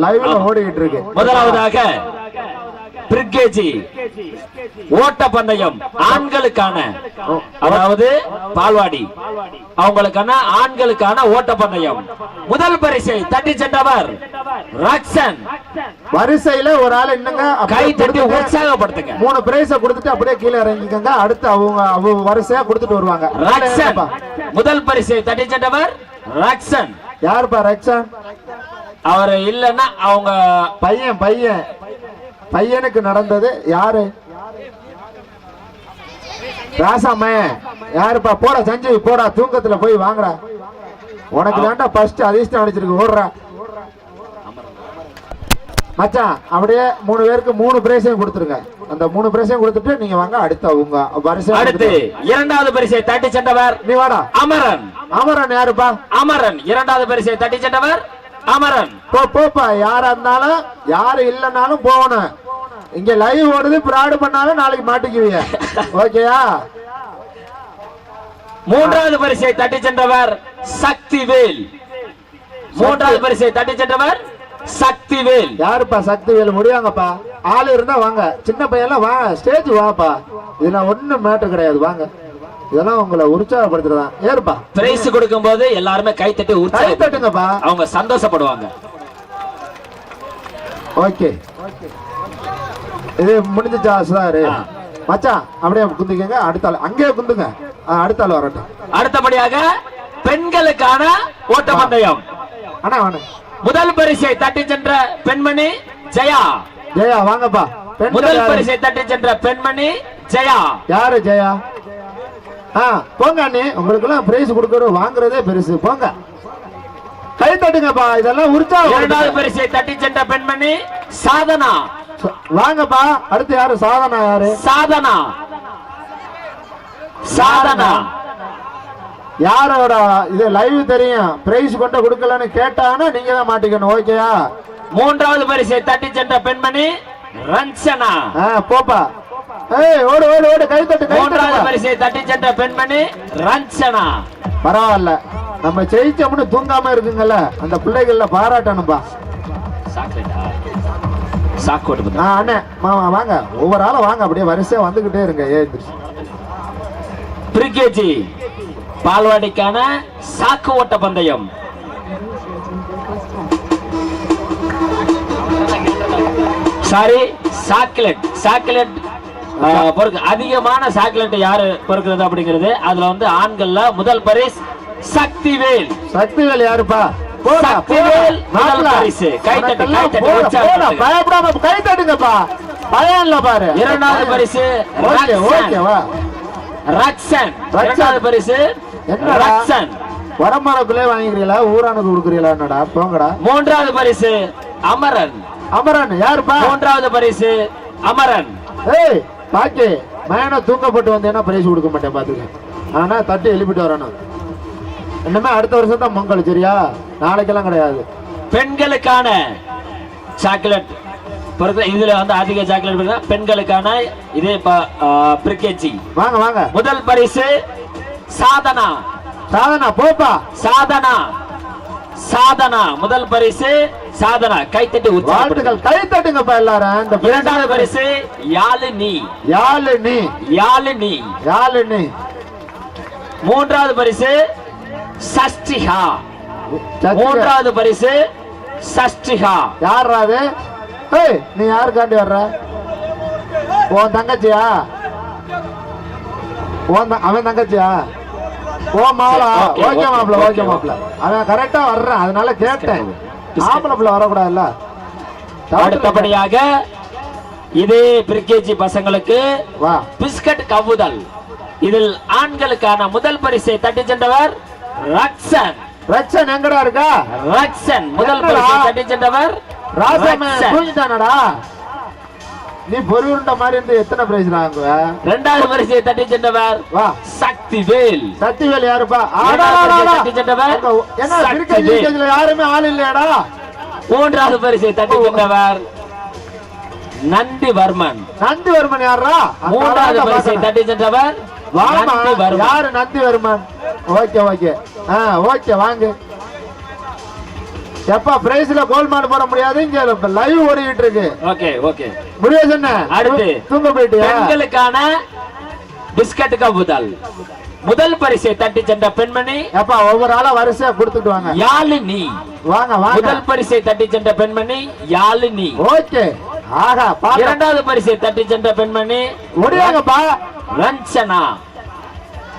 லைவ்ல ஓடிக்கிட்டு இருக்கு முதலாவதாக பிரிகேஜி ஓட்ட பந்தயம் ஆண்களுக்கான அதாவது பால்வாடி. அவங்களுக்கான ஆண்களுக்கான ஓட்ட பந்தயம் முதல் பரிசை தட்டி சென்றவர் ராக்சன். வரிசையில ஒரு ஆள் இன்னுங்க கை தட்டி உற்சாகப்படுத்துங்க. மூணு பிரைஸ கொடுத்துட்டு அப்படியே கீழே இறங்கிக்கங்க. அடுத்து அவங்க அவங்க வரிசையா கொடுத்துட்டு வருவாங்க. யாருப்பா? முதல் பரிசை தட்டி சென்றவர் ராக்சன். யாருப்பா ரக்ஷன் அவர் இல்லைன்னா அவங்க பையன் பையன். பையனுக்கு நடந்தது யாரு? ராசாமன் யாருப்பா? போடா சஞ்சய் போடா தூக்கத்துல போய் வாங்கடா உனக்கு தான்டா ஃபர்ஸ்ட் அதிர்ஷ்டம் அடிச்சிருக்கு ஓடுறா. மச்சான் அப்படியே மூணு பேருக்கு மூணு பிரைஸையும் கொடுத்துருங்க. அந்த மூணு பிரைஸையும் கொடுத்துட்டு நீங்க வாங்க அடுத்த உங்க வரிசை அடுத்து இரண்டாவது பரிசை தட்டி சென்றவர் நீ வாடா. அமரன். அமரன் யாருப்பா? அமரன். இரண்டாவது பரிசை தட்டி சென்றவர் அமரன். போ போப்பா யாரா இருந்தாலும் யாரு இல்லைன்னாலும் போகணும். இங்க லைவ் ஓடுது பிராடு பண்ணாலும் நாளைக்கு மாட்டிக்குவீங்க. ஓகேயா? மூன்றாவது பரிசை தட்டி சென்றவர் சக்திவேல். மூன்றாவது பரிசை தட்டி சென்றவர் சக்திவேல். யாருப்பா சக்தி வேலு முடியாங்கப்பா. ஆளு இருந்தா வாங்க. சின்ன பையன்லாம் வாங்க ஸ்டேஜ் வாப்பா. இதெல்லாம் ஒண்ணும் மேட்டர் கிடையாது. வாங்க. இதெல்லாம் உங்களை உற்சாகப்படுத்துறதா? ஏறுப்பா. பிரைஸ் கொடுக்கும் போது எல்லாருமே கை தட்டி கை உற்சாகம் தட்டுங்கப்பா. அவங்க சந்தோஷப்படுவாங்க. ஓகே. இது முடிஞ்சுச்சா சார். மச்சான் அப்படியே குந்திக்கங்க. அடுத்த ஆள் அங்கேயே குந்துங்க. அடுத்த ஆள் வரட்டும். அடுத்தபடியாக பெண்களுக்கான ஓட்டப்பந்தயம். அண்ணா வாங்க. முதல் பரிசை தட்டி சென்ற பெண்மணி ஜெயா. ஜெயா வாங்கப்பா. முதல்? பரிசை தட்டி சென்ற பெண்மணி ஜெயா. யாரு ஜெயா? ஆ போங்க அண்ணி. உங்களுக்கெல்லாம் பிரைஸ் கொடுக்கறது வாங்குறதே பெருசு. போங்க. கை தட்டுங்கப்பா. இதெல்லாம் உற்சாகம் இரண்டாவது பரிசை தட்டி சென்ற பெண்மணி சாதனா. வாங்கப்பா. அடுத்து யாரு? சாதனா யாரு? சாதனா. சாதனா. யாரோட? இது லைவ் தெரியும். பிரைஸ் கொண்டு கொடுக்கலன்னு கேட்டாங்கன்னா நீங்க தான் மாட்டிக்கணும் ஓகேயா மூன்றாவது பரிசை தட்டி சென்ற பெண்மணி ரஞ்சனா. ஆ போப்பா. ஓடு ஓடு ஓடு கை தட்டு மூன்றாவது. பரிசை தட்டி சென்ற பெண்மணி ரஞ்சனா. பரவாயில்ல. நம்ம ஜெயிச்சோம்னு தூங்காம இருக்குங்கல்ல அந்த பிள்ளைகள்ல பாராட்டணும்பா. சாக்லேட்டா சாக்கோட்டு. ஆ அண்ணே மாமா வாங்க. ஒவ்வொரு ஆளும் வாங்க அப்படியே வரிசையா வந்துகிட்டே இருங்க ஏந்திரிச்சு பிரிகேஜி பால்வாடிக்கான சாக்கு ஓட்ட பந்தயம். சாரி சாக்லேட் சாக்லேட் அதிகமான சாக்லேட் யாரு பொறுக்கிறது அப்படிங்கிறது? அதுல வந்து ஆண்கள்ல முதல் பரிஸ் சக்திவேல். சக்திவேல் யாருப்பா? சக்திவேல். முதல் பரிசு. கை தட்டு, கை தட்டு, பயப்படாம கை தட்டுங்கப்பா. பயம் இல்ல பாரு. இரண்டாவது பரிசு ஓகே ரக்ஷன். இரண்டாவது பரிசு ரக்ஷன். வரமரக்குள்ளே வாங்கிக்கிறீங்களா? ஊரானுக்கு கொடுக்குறீங்களா? என்னடா? போங்கடா. மூன்றாவது பரிசு அமரன். அமரன் யாருப்பா? மூன்றாவது பரிசு அமரன். ஏய் பாக்கி மேன தூக்கப்பட்டு வந்தேன்னா பிரைஸ் கொடுக்க மாட்டேன் பாத்துக்க. ஆனா தட்டி எழுப்பிட்டு வரணும். இன்னுமே அடுத்த வருஷம் தான் பொங்கல் சரியா? நாளைக்கெல்லாம் கிடையாது. பெண்களுக்கான சாக்லேட் பொறுத்த இதுல வந்து அதிக சாக்லேட். பெண்களுக்கான இதே பிரிகேஜி வாங்க வாங்க. முதல் பரிசு சாதனா. சாதனா போப்பா. சாதனா. சாதனா முதல் பரிசு சாதனா. கைத்தட்டி. வாழ்த்துக்கள். கை தட்டுங்கப்பா எல்லாரும். இந்த இரண்டாவது பரிசு யாழினி. யாழினி. யாழினி. யாழினி. மூன்றாவது பரிசு சஷ்டிகா. சத்திர- மூன்றாவது பரிசு சஷ்டிகா. யார்ரா அது? ஏய் நீ யாருக்காண்டி வர்ற? உன் தங்கச்சியா? உன் அவன் தங்கச்சியா? ஓ மாவளா. ஓகே மாப்பிள ஓகே மாப்பிள அவன் கரெக்டா வர்றான். அதனால கேட்டேன். ஆம்பளை பிள்ளை வரக்கூடாதுல்ல? அடுத்தபடியாக இதே பிரிகேஜி பசங்களுக்கு வா. பிஸ்கட் கவுதல். இதில் ஆண்களுக்கான முதல் பரிசை தட்டி சென்றவர் ரக்ஷன் ரக்ஷன் எங்கடா இருக்கா? ரக்ஷன் முதல்? பரிசை தட்டி சென்றவர் ராசாம ரக்ஷன். நீ பொறி உருண்ட மாதிரி இருந்து எத்தனை பிரைஸ் வாங்குவ இரண்டாவது பரிசை தட்டி சென்றவர். வா. சக்திவேல். சத்திவேல் யாருப்பா? இரண்டாவது ஆடா, பரிசை ஆடா, தட்டி சென்றவர். என்ன யாருமே ஆள் இல்லையாடா. மூன்றாவது பரிசை தட்டி சென்றவர். நந்திவர்மன். நந்திவர்மன் யாரா மூன்றாவது பரிசை தட்டி சென்றவர். யாரு நந்திவர்மன்? Okay okay. ஆ ஓகே வாங்க. எப்பா பிரைஸ்ல கோல்மால் போட முடியாது? இங்க லைவ் ஓடிக்கிட்டு இருக்கு. Okay okay. முடியாது என்ன? அடுத்து. தூங்க போயிட்டியா? பெண்களுக்கான பிஸ்கட் கவுதல் முதல். பரிசை தட்டி சென்ற பெண்மணி எப்பா ஒவ்வொரு ஆளா வரிசையா கொடுத்துட்டு வாங்க. யாழினி. வாங்க வாங்க. முதல் பரிசை தட்டி சென்ற பெண்மணி யாழினி. ஓகே. பாக்க இரண்டாவது பரிசை தட்டி சென்ற பெண்மணி முடியாங்கப்பா ரஞ்சனா.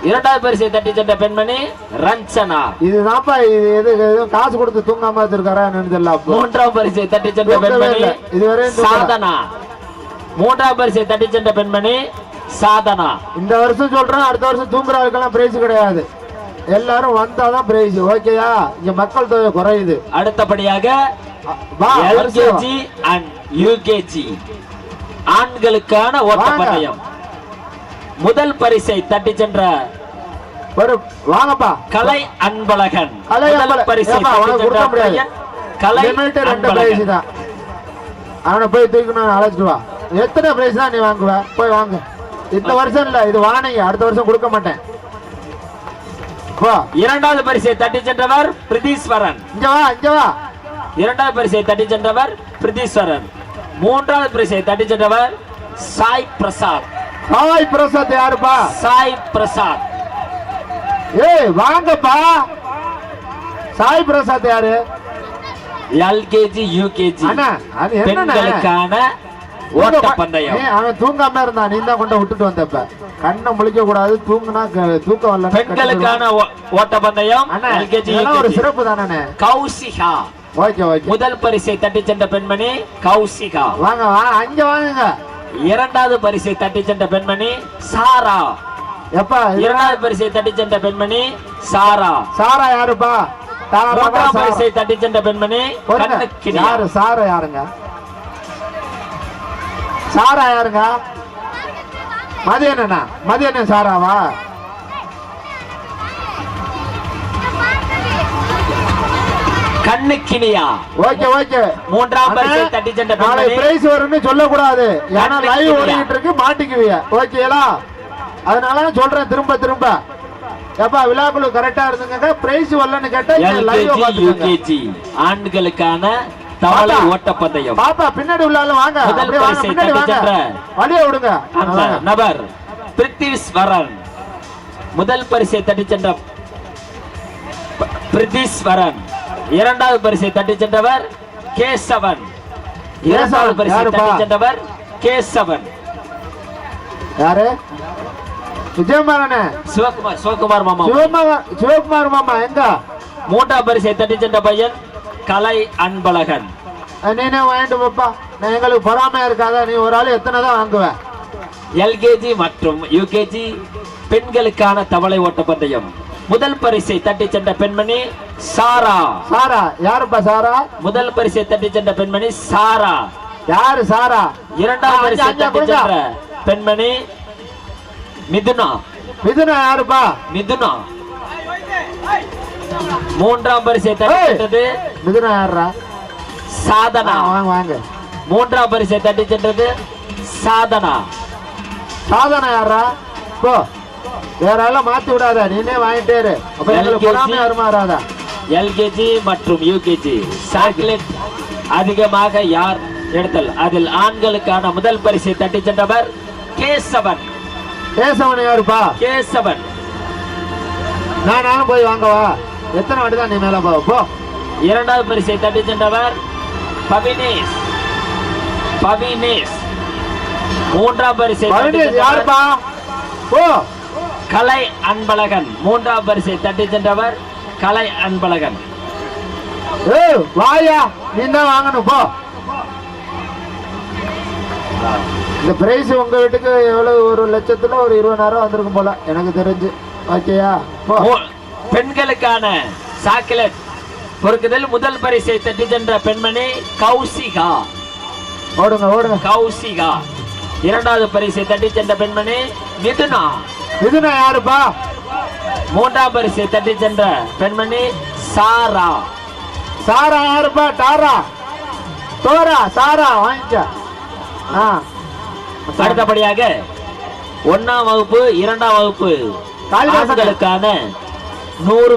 இரண்டாவது பரிசை தட்டி சென்ற பெண்மணி ரஞ்சனா. இதுதான்ப்பா இது எது காசு கொடுத்து தூங்காம வச்சிருக்காரா என்னன்னு தெரியல அப்போ. மூன்றாம் பரிசை தட்டி சென்ற பெண்மணி தூக்கல. சாதனா மூன்றாம் பரிசை தட்டி சென்ற பெண்மணி சாதனா. இந்த வருஷம் சொல்றேன் அடுத்த வருஷம் தூங்குறவங்களுக்கெல்லாம் பிரைஸ் கிடையாது. எல்லாரும் வந்தாதான் பிரைஸ் ஓகேயா இங்க மக்கள் தொகை குறையுது. அடுத்தபடியாக. எல்கேஜி அண்ட் யூகேஜி ஆண்களுக்கான ஓட்டப்பந்தயம். முதல் பரிசை தட்டி சென்ற ஒரு வாங்கப்பா. கலை அன்பழகன். கலை. பரிசை கலை ரெண்டு அன்பழகன். தான். அவனை போய் தூக்கணும் அழைச்சிட்டு வா. எத்தனை பிரைஸ் தான் நீ வாங்குவ? போய் வாங்க. இந்த வருஷம் இல்ல இது வாங்கினீங்க. அடுத்த வருஷம் கொடுக்க மாட்டேன். இரண்டாவது பரிசை தட்டி சென்றவர் பிரதீஸ்வரன் இங்க வா இங்க வா. இரண்டாவது பரிசை தட்டி சென்றவர் பிரதீஸ்வரன் மூன்றாவது பரிசை தட்டி சென்றவர் சாய் பிரசாத். ஹாய் பிரசாத் யாருப்பா? சாய் பிரசாத். ஏய் வாங்கப்பா. சாய் பிரசாத் யாரு? LKG UKG. பெண்களுக்கான ஓட்டப்பந்தயம் நீ அவன் தூங்காம இருந்தான். நீ தான் கொண்டு விட்டுட்டு வந்தப்ப. கண்ணை முழிக்க கூடாது தூங்குனா தூக்கம் வரல பெண்களுக்கான ஓ- ஓட்டப்பந்தயம் அண்ணா எல்கேஜி இதெல்லாம் ஒரு சிறப்பு தானே கௌசிகா. Okay okay. முதல் பரிசை தட்டி சென்ற பெண்மணி கௌசிகா. வாங்க வா அங்க வாங்குங்க இரண்டாவது பரிசை தட்டி சென்ற பெண்மணி சாரா. எப்பா இரண்டாவது பரிசை தட்டி சென்ற பெண்மணி சாரா. சாரா யாருப்பா? மூன்றாம்? பரிசை தட்டி சென்ற பெண்மணி யாரு சாரா யாருங்க? சாரா யாருங்க மதியண்ணா மதியண்ணன் சாராவா? கண்ணுக்கினியா? Okay okay. மூன்றாம் பரிசை தட்டி சென்ற நாளை பெண்மணி. பிரைஸ் வரும்னு சொல்லக்கூடாது. ஏன்னா லைவ்? ஓடிட்டு இருக்கு மாட்டிக்குவிய? ஓகேலா? அதனால தான் சொல்றேன் திரும்ப திரும்ப. எப்பா விழாக்குழு கரெக்டா இருந்துங்க பிரைஸ் வரலன்னு கேட்டா லைவ் ஆண்களுக்கான தவளை. ஓட்டப்பந்தயம். பாப்பா பின்னாடி உள்ளால வாங்க. முதல் பரிசை பின்னாடி தட்டி வாங்க. சென்ற வழிய விடுங்க. அந்த. நபர் பிரித்திஸ்வரன். முதல் பரிசை தட்டி சென்ற ப- பிரித்திஸ்வரன். இரண்டாவது பரிசை தட்டி சென்றவர் கேசவன். இரண்டாவது பரிசை யாருப்பா? தட்டி சென்றவர் கேசவன். யாரு? விஜயகுமாரனே? சிவகுமார் சிவகுமார் மாமா. சிவகுமார் சிவகுமார் மாமா எங்க? மூன்றாம் பரிசை தட்டி சென்ற பையன் கலை அன்பழகன். நீனே வாங்கிட்டு போப்பா. நான் எங்களுக்கு பொறாமையா இருக்காதா. நீ ஒரு ஆள் எத்தனை தான் வாங்குவ? எல்கேஜி மற்றும் யூகேஜி பெண்களுக்கான தவளை ஓட்டப்பந்தயம். முதல் பரிசை தட்டி சென்ற பெண்மணி சாரா. சாரா. யாருப்பா சாரா? முதல் பரிசை தட்டி சென்ற பெண்மணி சாரா. யாரு சாரா? இரண்டாம் பரிசை தட்டி. சென்ற பெண்மணி மிதுனா. மிதுனா யாருப்பா? மிதுனா. மூன்றாம் பரிசை தட்டி ஏய். சென்றது மிதுனா யாருடா சாதனா. வாங்க வாங்க மூன்றாம் பரிசை தட்டி சென்றது சாதனா. சாதனா யாரா போ. வேற ஆள மாத்தி விடாத நீனே வாங்கிட்டே இரு. அப்ப எங்களுக்கு LKG. பொறாமை வருமா வராதா எல்கேஜி மற்றும் யூகேஜி. சாக்லேட் அதிகமாக யார் எடுத்தல்? அதில் ஆண்களுக்கான முதல் பரிசை தட்டி சென்றவர் கேசவன். கேசவன் யாருப்பா? கேசவன். நான் நானும் போய் வாங்கவா? எத்தனை வாட்டி தான் நீ மேல போ போ. இரண்டாவது பரிசை தட்டி சென்றவர் பவினேஷ் பவினேஷ் மூன்றாம் பரிசை யாருப்பா? போ. கலை அன்பழகன். மூன்றாம் பரிசை தட்டி சென்றவர் கலை அன்பழகன். ஏய் வாயா நீ தான் வாங்கணும் போ. இந்த பிரைஸ் உங்க வீட்டுக்கு எவ்வளவு? ஒரு லட்சத்துல ஒரு இருபதாயிரம் வந்திருக்கும் போல. எனக்கு தெரிஞ்சு. ஓகேயா? பெண்களுக்கான சாக்லேட். பொறுக்குதல் முதல் பரிசை தட்டி சென்ற பெண்மணி கௌசிகா. ஓடுங்க ஓடுங்க. கௌசிகா. இரண்டாவது பரிசை தட்டி சென்ற பெண்மணி மிதுனா. இதுனா யாருப்பா? மூன்றாம் பரிசை தட்டி சென்ற பெண்மணி சாரா. சாரா யாருப்பா? டாரா தோரா சாரா வாங்கிக்க. அடுத்தபடியாக ஒன்னாம் வகுப்பு இரண்டாம் வகுப்பு காளிதாசன். ஆண்களுக்கான நூறு